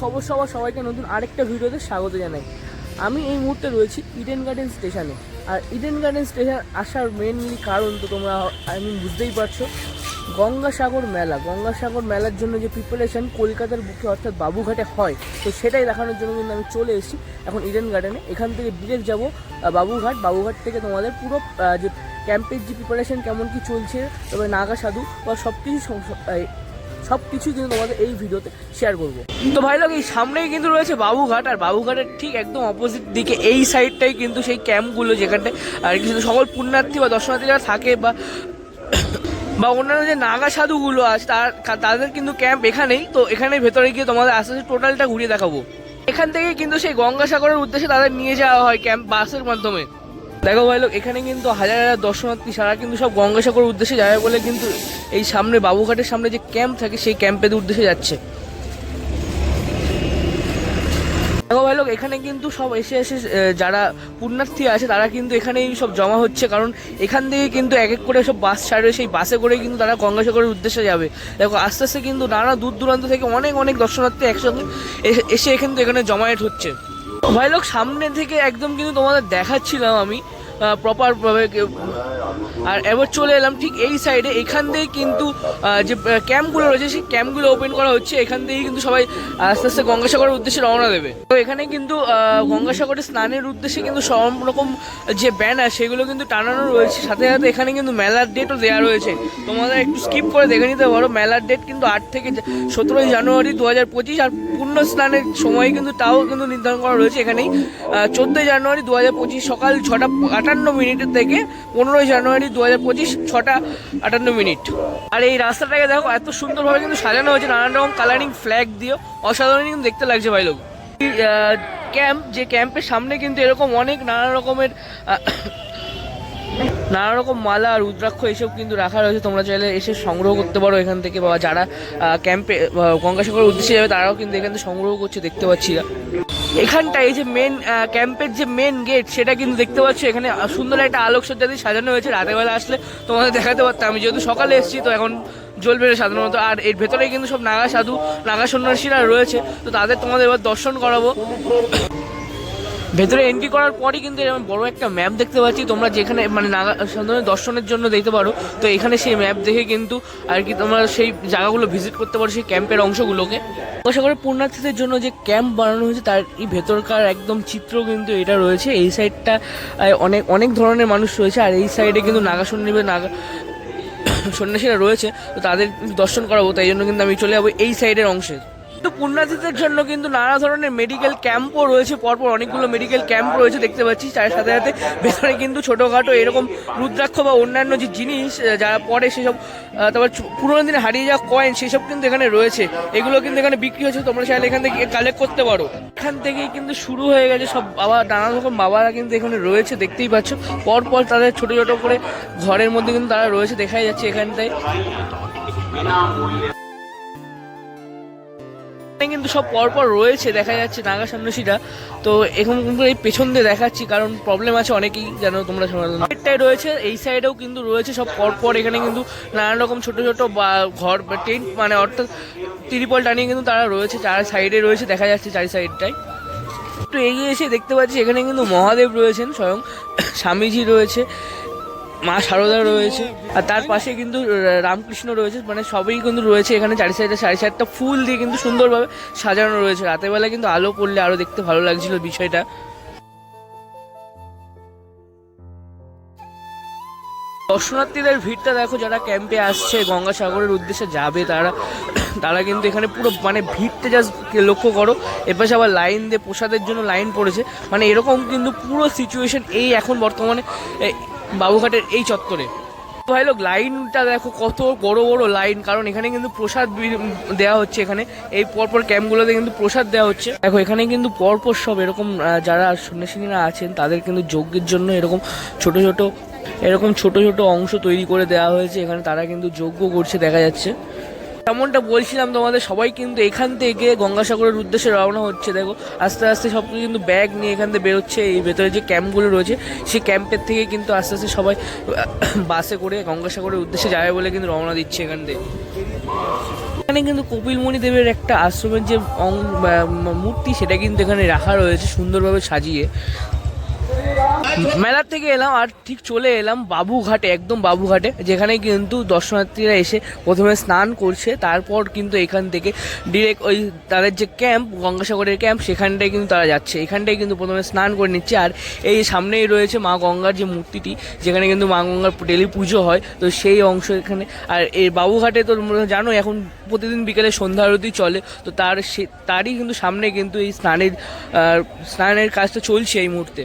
খবর সবার সবাইকে নতুন আরেকটা ভিডিওতে স্বাগত জানাই। আমি এই মুহূর্তে রয়েছি ইডেন গার্ডেন স্টেশনে আর ইডেন গার্ডেন স্টেশন আসার মেনলি কারণ তো তোমরা আমি বুঝতেই পারছ, গঙ্গাসাগর মেলা। গঙ্গাসাগর মেলার জন্য যে প্রিপারেশন কলকাতার বুকে অর্থাৎ বাবুঘাটে হয়, তো সেটাই দেখানোর জন্য কিন্তু আমি চলে এসেছি এখন ইডেন গার্ডেনে এখান থেকে ডিরেক্ট যাব বাবুঘাট। বাবুঘাট থেকে তোমাদের পুরো যে ক্যাম্পের যে প্রিপারেশন কেমন কি চলছে তবে নাগা সাধু বা সব কিছু সব কিছুই কিন্তু তোমাদের এই ভিডিওতে শেয়ার করব। তো ভাই লোক এই সামনেই কিন্তু রয়েছে বাবুঘাট, আর বাবুঘাটের ঠিক একদম অপোজিট দিকে এই সাইডটাই কিন্তু সেই ক্যাম্পগুলো যেখানটায়, আর কি সকল পুণ্যার্থী বা দর্শনার্থী যারা থাকে বা বা অন্যান্য যে নাগা সাধুগুলো আছে, তার তাদের কিন্তু ক্যাম্প এখানেই। তো এখানে ভেতরে গিয়ে তোমাদের আস্তে আস্তে টোটালটা ঘুরিয়ে দেখাবো। এখান থেকে কিন্তু সেই গঙ্গাসাগরের উদ্দেশ্যে তাদের নিয়ে যাওয়া হয় ক্যাম্প বাসের মাধ্যমে। দেখো ভাই লোক, এখানে কিন্তু হাজার হাজার দর্শনার্থী, সারা কিন্তু সব গঙ্গাসাগরের উদ্দেশ্যে যাবে বলে কিন্তু এই সামনে বাবুঘাটের সামনে যে ক্যাম্প থাকে, সেই ক্যাম্পের উদ্দেশ্যে যাচ্ছে। দেখো ভাই লোক, এখানে কিন্তু সব এসে এসে যারা পুণ্যার্থী আছে, তারা কিন্তু এখানেই সব জমা হচ্ছে, কারণ এখান থেকে কিন্তু এক এক করে সব বাস ছাড়বে সেই বাসে করে কিন্তু তারা গঙ্গাসাগরের উদ্দেশ্যে যাবে। দেখো, আস্তে আস্তে কিন্তু নানা দূর দূরান্ত থেকে অনেক অনেক দর্শনার্থী একসঙ্গে এসে এসে কিন্তু এখানে জমায়েত হচ্ছে। ভাই লোক সামনে থেকে একদম কিন্তু তোমাদের দেখাচ্ছিলাম আমি প্রপার ভাবে কে- আর এবার চলে এলাম ঠিক এই সাইডে এখান থেকে কিন্তু যে ক্যাম্পগুলো রয়েছে সেই ক্যাম্পগুলো ওপেন করা হচ্ছে। এখান থেকেই কিন্তু সবাই আস্তে আস্তে গঙ্গাসাগরের উদ্দেশ্যে রওনা দেবে। তো এখানে কিন্তু আহ, গঙ্গাসাগরে স্নানের উদ্দেশ্যে কিন্তু সব রকম যে ব্যানার সেগুলো কিন্তু টানানো রয়েছে। সাথে সাথে এখানে কিন্তু মেলার ডেটও দেওয়া রয়েছে। তোমাদের একটু স্কিপ করে দেখে নিতে পারো। মেলার ডেট কিন্তু আট থেকে সতেরোই জানুয়ারি দু হাজার পঁচিশ আর পূর্ণ স্নানের সময় কিন্তু তাও কিন্তু নির্ধারণ করা রয়েছে এখানেই। চোদ্দোই জানুয়ারি দু হাজার পঁচিশ সকাল ছটা আটান্ন মিনিটের থেকে পনেরোই জানুয়ারি দু হাজার পঁচিশ ছটা আটান্ন মিনিট। আর এই রাস্তাটাকে দেখো, এত সুন্দরভাবে কিন্তু সাজানো হয়েছে, নানান রকম কালারিং ফ্ল্যাগ দিয়ে অসাধারণ কিন্তু দেখতে লাগছে ভাই লোক। ক্যাম্প যে ক্যাম্পের সামনে কিন্তু এরকম অনেক নানা রকমের নানা রকম মালা আর রুদ্রাক্ষ এসব কিন্তু রাখা রয়েছে। তোমরা চাইলে এসে সংগ্রহ করতে পারো এখান থেকে, বা যারা ক্যাম্পে গঙ্গাসাগরের উদ্দেশ্যে যাবে, তারাও কিন্তু এখান থেকে সংগ্রহ করছে, দেখতে পাচ্ছি এখানটা এই যে মেন ক্যাম্পের যে মেন গেট সেটা কিন্তু দেখতে পাচ্ছ। এখানে সুন্দর একটা আলোকসজ্জা দিয়ে সাজানো হয়েছে। রাতের বেলা আসলে তোমাদের দেখাতে পারতাম। আমি যেহেতু সকালে এসেছি, তো এখন জ্বলবে সাধারণত। আর এর ভেতরে কিন্তু সব নাগা সাধু, নাগা সন্ন্যাসীরা রয়েছে। তো তাদের তোমাদের এবার দর্শন করাবো। ভেতরে এন্ট্রি করার পরই কিন্তু এরকম বড় একটা ম্যাপ দেখতে পাচ্ছি। তোমরা যেখানে মানে নাগা দর্শনের জন্য দেখতে পারো। তো এখানে সেই ম্যাপ দেখে কিন্তু আর কি তোমরা সেই জায়গাগুলো ভিজিট করতে পারো, সেই ক্যাম্পের অংশগুলোকে। আশা করে পুণ্যার্থীদের জন্য যে ক্যাম্প বানানো হয়েছে, তার এই ভেতরকার একদম চিত্র কিন্তু এটা রয়েছে। এই সাইডটা অনেক অনেক ধরনের মানুষ রয়েছে। আর এই সাইডে কিন্তু নাগা সন্নিবে নাগা সন্ন্যাসীরা রয়েছে। তো তাদের দর্শন করাবো, তাই জন্য কিন্তু আমি চলে যাব এই সাইডের অংশে। তো পুণ্যার্থীদের জন্য কিন্তু নানা ধরনের মেডিকেল ক্যাম্পও রয়েছে। পরপর অনেকগুলো মেডিকেল ক্যাম্প রয়েছে দেখতে পাচ্ছি। তার সাথে সাথে ভেতরে কিন্তু ছোটোখাটো এরকম রুদ্রাক্ষ বা অন্যান্য যে জিনিস যারা পরে সেসব তারপর পুরোনো দিনে হারিয়ে যাওয়া কয়েন সেসব কিন্তু এখানে রয়েছে। এগুলো কিন্তু এখানে বিক্রি হচ্ছে। তোমরা চাইলে এখান থেকে কালেক্ট করতে পারো। এখান থেকেই কিন্তু শুরু হয়ে গেছে সব বাবা, নানা রকম বাবারা কিন্তু এখানে রয়েছে, দেখতেই পাচ্ছ। পরপর তাদের ছোট ছোট করে ঘরের মধ্যে কিন্তু তারা রয়েছে, দেখাই যাচ্ছে এখানটায়। এখানে কিন্তু সব পরপর রয়েছে, দেখা যাচ্ছে নাগা সন্ন্যাসীরা তো এখন কিন্তু এই পেছন দিয়ে দেখাচ্ছি, কারণ প্রবলেম আছে অনেকেই যেন তোমরা সাইডটাই রয়েছে, এই সাইডেও কিন্তু রয়েছে সব পরপর, এখানে কিন্তু নানান রকম ছোট ছোট বা ঘর টেন্ট মানে অর্থাৎ তিরিপল টানিয়ে কিন্তু তারা রয়েছে, চার সাইডে রয়েছে, দেখা যাচ্ছে চারি সাইডটাই একটু এগিয়ে এসে দেখতে পাচ্ছি, এখানে কিন্তু মহাদেব রয়েছেন, স্বয়ং স্বামীজি রয়েছে। মা সারদা রয়েছে, আর তার পাশে কিন্তু রামকৃষ্ণ রয়েছে মানে সবই কিন্তু রয়েছে এখানে চারি সাইডে, চারি সাইডটা ফুল দিয়ে কিন্তু সুন্দরভাবে সাজানো রয়েছে। রাতের বেলা কিন্তু আলো পড়লে আরও দেখতে ভালো লাগছিল বিষয়টা। দর্শনার্থীদের ভিড়টা দেখো, যারা ক্যাম্পে আসছে, গঙ্গাসাগরের উদ্দেশ্যে যাবে তারা তারা কিন্তু এখানে পুরো মানে ভিড়টা জাস্ট লক্ষ্য করো। এপাশে আবার লাইন দিয়ে প্রসাদের জন্য লাইন পড়েছে। মানে এরকম কিন্তু পুরো সিচুয়েশন এই এখন বর্তমানে বাবুঘাটের এই চত্বরে। ভাই লোক, লাইনটা দেখো, কত বড় বড় লাইন। কারণ এখানে কিন্তু প্রসাদ দেওয়া হচ্ছে এখানে। এই পরপর ক্যাম্পগুলোতে কিন্তু প্রসাদ দেওয়া হচ্ছে। দেখো, এখানে কিন্তু পরপর সব এরকম যারা সন্ন্যাসিনীরা আছেন, তাদের কিন্তু যজ্ঞের জন্য এরকম ছোট ছোট, এরকম ছোট ছোট অংশ তৈরি করে দেওয়া হয়েছে। এখানে তারা কিন্তু যজ্ঞ করছে, দেখা যাচ্ছে। তেমনটা বলছিলাম তোমাদের, সবাই কিন্তু এখান থেকে গঙ্গাসাগরের উদ্দেশ্যে রওনা হচ্ছে, দেখো। আস্তে আস্তে সব কিন্তু ব্যাগ নিয়ে এখান থেকে বেরোচ্ছে, এই ভেতরে যে ক্যাম্পগুলো রয়েছে, সেই ক্যাম্পের থেকে কিন্তু আস্তে আস্তে সবাই বাসে করে গঙ্গাসাগরের উদ্দেশ্যে যাবে বলে কিন্তু রওনা দিচ্ছে এখান থেকে। এখানে কিন্তু কপিলমণি দেবের একটা আশ্রমের যে মূর্তি, সেটা কিন্তু এখানে রাখা রয়েছে সুন্দরভাবে সাজিয়ে। মেলার থেকে এলাম আর ঠিক চলে এলাম বাবুঘাটে, একদম বাবুঘাটে, যেখানে কিন্তু দর্শনার্থীরা এসে প্রথমে স্নান করছে, তারপর কিন্তু এখান থেকে ডিরেক্ট ওই তাদের যে ক্যাম্প গঙ্গাসাগরের ক্যাম্প সেখানটায় কিন্তু তারা যাচ্ছে। এখানটায় কিন্তু প্রথমে স্নান করে নিচ্ছে আর এই সামনেই রয়েছে মা গঙ্গার যে মূর্তিটি, যেখানে কিন্তু মা গঙ্গার ডেলি পুজো হয়, তো সেই অংশ এখানে। আর এই বাবুঘাটে তো জানো এখন প্রতিদিন বিকেলে সন্ধ্যা আরতি চলে, তো তার সে, তারই কিন্তু সামনে কিন্তু এই স্নানের স্নানের কাজটা চলছে এই মুহূর্তে।